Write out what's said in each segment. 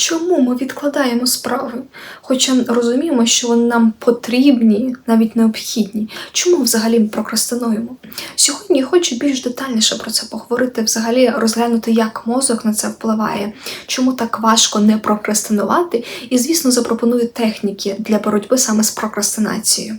Чому ми відкладаємо справи? Хоча розуміємо, що вони нам потрібні, навіть необхідні. Чому взагалі ми прокрастинуємо? Сьогодні хочу більш детальніше про це поговорити, взагалі розглянути, як мозок на це впливає, чому так важко не прокрастинувати, і, звісно, запропоную техніки для боротьби саме з прокрастинацією.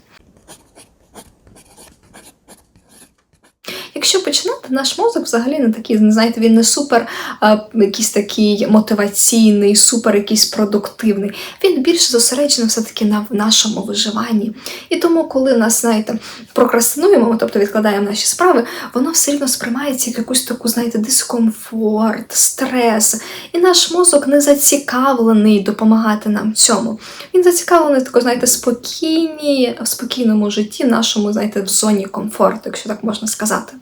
Якщо починати, наш мозок взагалі не такий, знаєте, він не супер а, якийсь такий мотиваційний, супер якийсь продуктивний. Він більше зосереджений все-таки на нашому виживанні. І тому, коли нас, знаєте, прокрастинуємо, тобто відкладаємо наші справи, воно все рівно сприймається як якусь таку, знаєте, дискомфорт, стрес. І наш мозок не зацікавлений допомагати нам цьому. Він зацікавлений тако, знаєте, спокійній, в спокійному житті, нашому, знаєте, в зоні комфорту, якщо так можна сказати.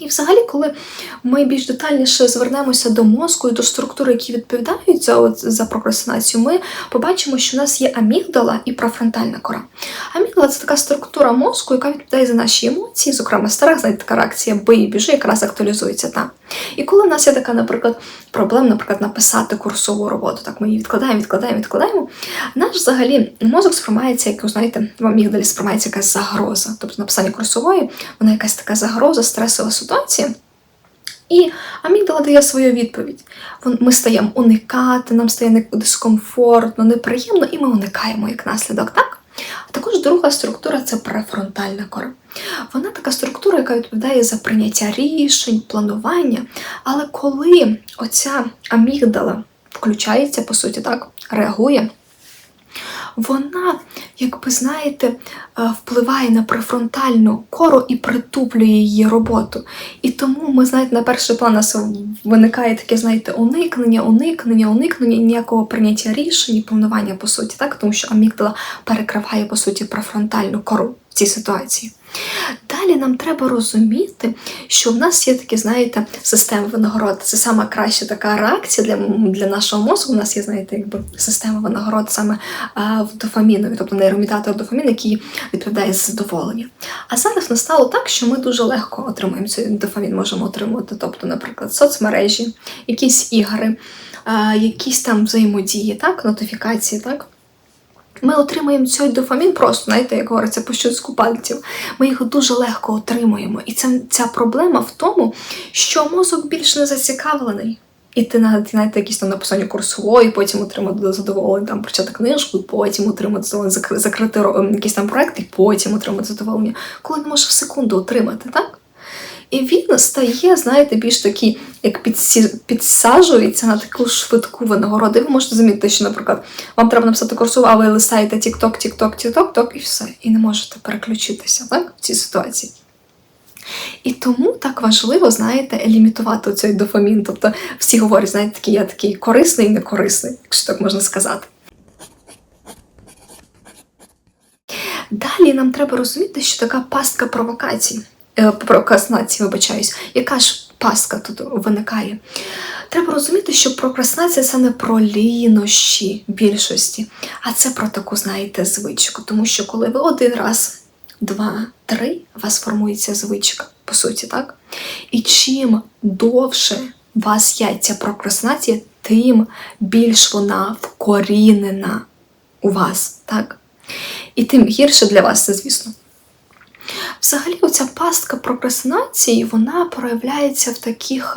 І взагалі, коли ми більш детальніше звернемося до мозку і до структури, які відповідають за, за прокрастинацію, ми побачимо, що в нас є амігдала і профронтальна кора. Амігдала це така структура мозку, яка відповідає за наші емоції, зокрема страх, знаєте, така реакція бий, біжи, якраз актуалізується там. І коли в нас є така, наприклад, проблема, наприклад, написати курсову роботу, так ми її відкладаємо, відкладаємо, відкладаємо. Наш взагалі мозок сприймається, як ви знаєте, в амігдалі сприймається якась загроза. Тобто написання курсової, вона якась така загроза, стресова ситуація. І амігдала дає свою відповідь. Ми стаємо уникати, нам стає дискомфортно, неприємно, і ми уникаємо як наслідок, так? А також друга структура це префронтальна кора. Вона така структура, яка відповідає за прийняття рішень, планування. Але коли оця амігдала включається, по суті, так, реагує, вона, як ви знаєте, е, впливає на префронтальну кору і притуплює її роботу. І тому ми, знаєте, на перший план нас виникає таке, знаєте, уникнення, уникнення, уникнення, ніякого прийняття рішень і планування, по суті, так, тому що амігдала перекриває, по суті, префронтальну кору в цій ситуації. Далі нам треба розуміти, що в нас є такі, знаєте, системи винагород. Це сама краща така реакція для, для нашого мозку. У нас є, знаєте, якби система винагород саме а, в дофамінові, тобто нейромедіатор дофамін, який відповідає за задоволення. А зараз настало так, що ми дуже легко отримуємо цей дофамін, можемо отримувати, тобто, наприклад, соцмережі, якісь ігри, а, якісь там взаємодії, так, нотифікації, так. Ми отримуємо цей дофамін просто, знаєте, як говориться, по щелчку пальців. Ми його дуже легко отримуємо. І це, ця проблема в тому, що мозок більш не зацікавлений. Іти на знаєте, якісь там написання курсової, потім отримати задоволення, там прочитати книжку, потім отримати задоволення, закрити ро- якийсь там проект, і потім отримати задоволення, коли не може в секунду отримати, так? І він стає, знаєте, більш такий, як підсаджується на таку швидку винагороду. І ви можете замітити, що, наприклад, вам треба написати курсову, а ви листаєте TikTok, TikTok, TikTok, TikTok, і все. І не можете переключитися так, в цій ситуації. І тому так важливо, знаєте, лімітувати цей дофамін. Тобто всі говорять, знаєте, такий, я такий корисний і некорисний, якщо так можна сказати. Далі нам треба розуміти, що така пастка провокацій, прокрастинації, вибачаюсь, яка ж пастка тут виникає. Треба розуміти, що прокрастинація це не про лінощі більшості, а це про таку, знаєте, звичку. Тому що коли ви один раз, два, три, у вас формується звичка, по суті, так? І чим довше у вас є ця прокрастинація, тим більш вона вкорінена у вас, так? І тим гірше для вас це, звісно. Взагалі, оця пастка прокрастинації, вона проявляється в таких,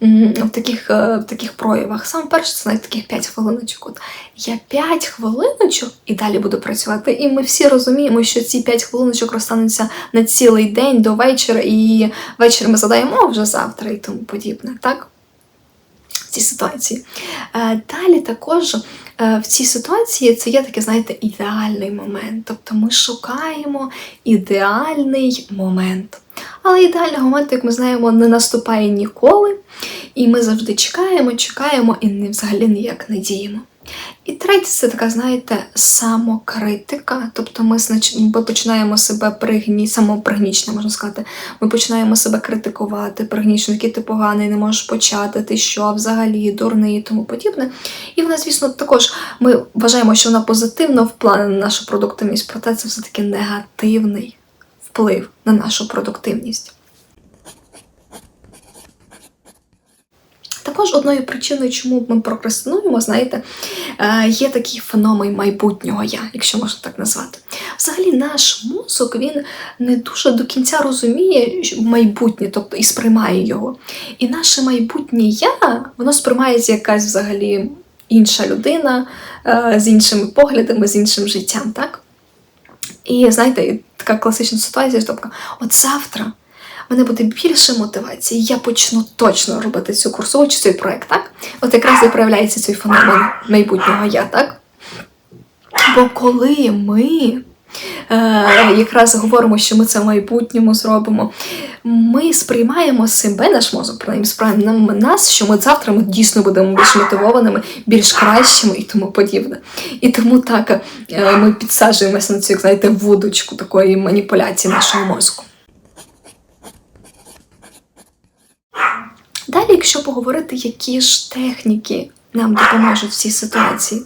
в таких, е, в таких проявах. Саме перше, це навіть таких 5 хвилиночок. От я 5 хвилиночок і далі буду працювати. І ми всі розуміємо, що ці 5 хвилиночок розтануться на цілий день до вечора, і ввечері ми задаємо вже завтра і тому подібне. Так? Цій ситуації. Е, Далі також в цій ситуації це є такий, знаєте, ідеальний момент. Тобто ми шукаємо ідеальний момент. Але ідеального моменту, як ми знаємо, не наступає ніколи. І ми завжди чекаємо, чекаємо і взагалі ніяк не діємо. І третє, це така, знаєте, самокритика. Тобто ми, починаємо себе пригні, самопригнічно, можна сказати. Ми починаємо себе критикувати, пригнічно, який ти поганий, не можеш почати, ти що, взагалі, дурний і тому подібне. І вона, звісно, також ми вважаємо, що вона позитивно вплине на нашу продуктивність, проте це все-таки негативний вплив на нашу продуктивність. Також одною причиною, чому ми прокрастинуємо, знаєте, е, є такий феномен майбутнього я, якщо можна так назвати. Взагалі, наш мозок він не дуже до кінця розуміє майбутнє, тобто і сприймає його. І наше майбутнє я, воно сприймається якась взагалі інша людина е, з іншими поглядами, з іншим життям, так? І знаєте, така класична ситуація, тобто, от завтра мене буде більше мотивації, я почну точно робити цю курсову чи цей проект, так? От якраз і проявляється цей феномен майбутнього я, так? Бо коли ми е, якраз говоримо, що ми це в майбутньому зробимо, ми сприймаємо себе, наш мозок, принаймні сприймаємо нас, що ми завтра ми дійсно будемо більш мотивованими, більш кращими і тому подібне. І тому так е, ми підсаджуємося на цю, знаєте, вудочку такої маніпуляції нашого мозку. Далі, якщо поговорити, які ж техніки нам допоможуть в цій ситуації,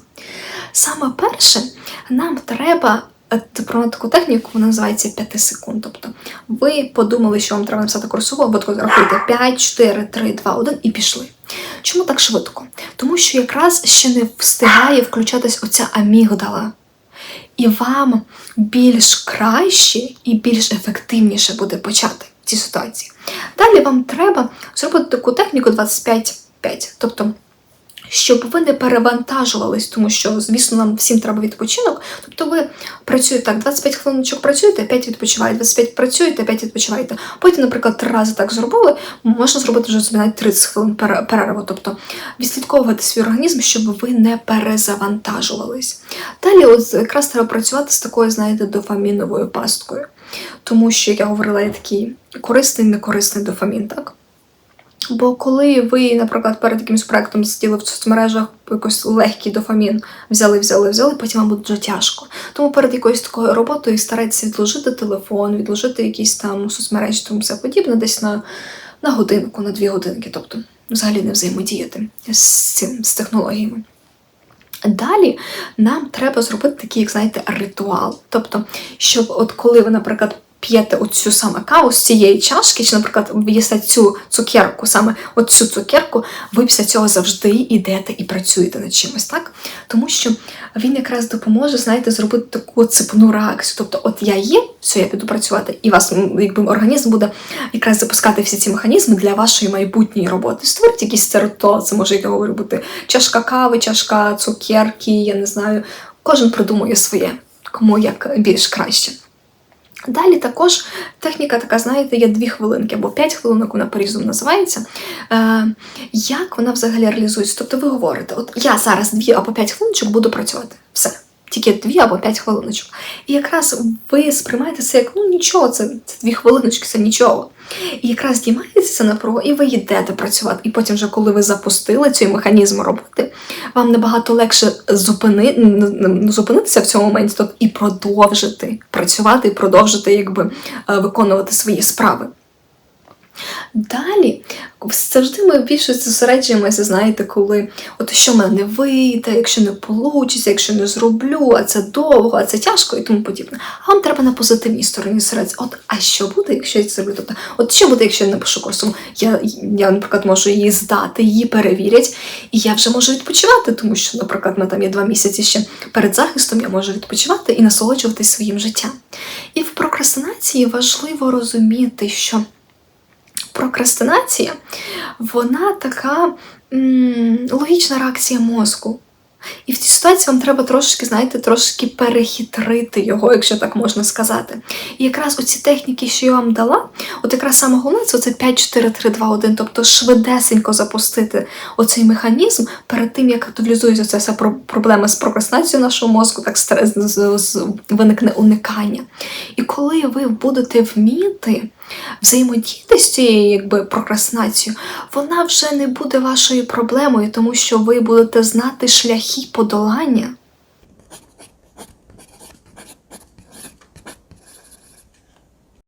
саме перше, нам треба е, про таку техніку, вона називається 5 секунд. Тобто ви подумали, що вам треба написати курсову, або таку рахуєте 5, 4, 3, 2, 1 і пішли. Чому так швидко? Тому що якраз ще не встигає включатись оця амігдала. І вам більш краще і більш ефективніше буде почати цій ситуації. Далі вам треба зробити таку техніку 25-5. Тобто, щоб ви не перевантажувались, тому що, звісно, нам всім треба відпочинок. Тобто ви працюєте так, 25 хвилиночок працюєте, 5 відпочиваєте, 25 працюєте, 5 відпочиваєте. Потім, наприклад, три рази так зробили, можна зробити вже навіть 30 хвилин перерву. Тобто відслідковувати свій організм, щоб ви не перезавантажувались. Далі, от якраз треба працювати з такою, знаєте, дофаміновою пасткою. Тому що, як я говорила, є такий корисний некорисний дофамін, так? Бо коли ви, наприклад, перед якимось проектом сиділи в соцмережах якийсь легкий дофамін, взяли, взяли, взяли, потім вам буде дуже тяжко. Тому перед якоюсь такою роботою старайтеся відложити телефон, відложити якісь там соцмережі, тому все подібне, десь на, на годинку, на дві годинки, тобто взагалі не взаємодіяти з цим, з технологіями. Далі нам треба зробити такий, як знаєте, ритуал. Тобто, щоб от коли ви, наприклад, п'єте оцю саме каву з цієї чашки, чи, наприклад, їсте цю цукерку, саме оцю цукерку, ви після цього завжди йдете і працюєте над чимось, так? Тому що він якраз допоможе, знаєте, зробити таку цепну реакцію. Тобто, от я є, все, я піду працювати, і вас якби організм буде якраз запускати всі ці механізми для вашої майбутньої роботи. Створіть якийсь ритуал, це може, я говорю, бути чашка кави, чашка цукерки, я не знаю. Кожен придумує своє, кому як більш краще. Далі також техніка така, знаєте, є дві хвилинки або п'ять хвилинок, вона по-різному називається. Е, як вона взагалі реалізується? Тобто ви говорите, от я зараз дві або п'ять хвилиночок буду працювати. Все. Тільки дві або п'ять хвилиночок. І якраз ви сприймаєте це як ну нічого, це, це дві хвилиночки, це нічого. І якраз знімається ця напруга, і ви йдете працювати. І потім, вже коли ви запустили цей механізм роботи, вам набагато легше зупини, зупинитися в цьому моменті тобто, і продовжити працювати, і продовжити якби, е, виконувати свої справи. Далі завжди ми більше зосереджуємося, знаєте, коли от що в мене не вийде, якщо не вийде, якщо не зроблю, а це довго, а це тяжко і тому подібне. А вам треба на позитивній стороні зосередитися. От, а що буде, якщо я це зроблю? Тобто, от що буде, якщо я напишу курсом? Я, я, наприклад, можу її здати, її перевірять, і я вже можу відпочивати, тому що, наприклад, мене там є два місяці ще перед захистом, я можу відпочивати і насолоджуватись своїм життям. І в прокрастинації важливо розуміти, що прокрастинація, вона така м, логічна реакція мозку. І в цій ситуації вам треба трошки, знаєте, трошки перехитрити його, якщо так можна сказати. І якраз оці техніки, що я вам дала, от якраз саме головне, це оце 5, 4, 3, 2, 1, тобто швидесенько запустити оцей механізм перед тим, як актуалізується ця вся проблема з прокрастинацією нашого мозку, так стрес виникне уникання. І коли ви будете вміти взаємодіяти з цією якби прокрастинацією, вона вже не буде вашою проблемою, тому що ви будете знати шляхи подолання